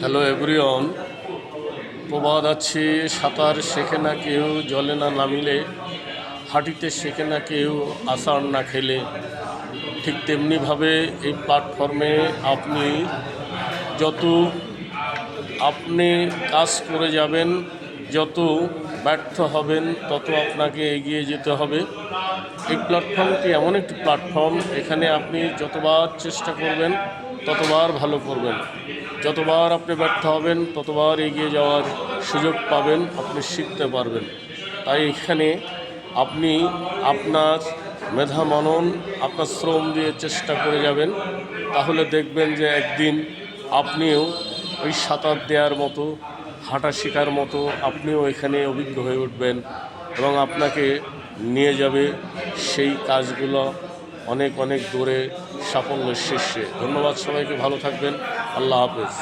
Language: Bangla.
হ্যালো এভরিওন প্রবাদ আছে, সাঁতার শেখে না কেউ, জলে না নামিলে, হাঁটিতে শেখে না কেউ, আষাঢ় না খেলে। ঠিক তেমনিভাবে এই প্ল্যাটফর্মে আপনি যত আপনি কাজ করে যাবেন, যত ব্যর্থ হবেন, তত আপনাকে এগিয়ে যেতে হবে। এই প্ল্যাটফর্মটি এমন একটি প্ল্যাটফর্ম এখানে আপনি যতবার চেষ্টা করবেন ততবার ভালো করবেন। যতবার আপনি ব্যর্থ হবেন, ততবার এগিয়ে যাওয়ার সুযোগ পাবেন, আপনি শিখতে পারবেন। তাই এখানে আপনি আপনার মেধা মনন, আপনার শ্রম দিয়ে চেষ্টা করে যাবেন। তাহলে দেখবেন যে একদিন আপনিও ওই সাঁতার দেওয়ার মতো, হাঁটা শেখার মতো আপনিও এখানে অভিজ্ঞ হয়ে উঠবেন এবং আপনাকে নিয়ে যাবে সেই কাজগুলো অনেক অনেক দূরে সাফল্যের শীর্ষে। ধন্যবাদ সবাইকে ভালো থাকবেন। আল্লাহ হাফেজ।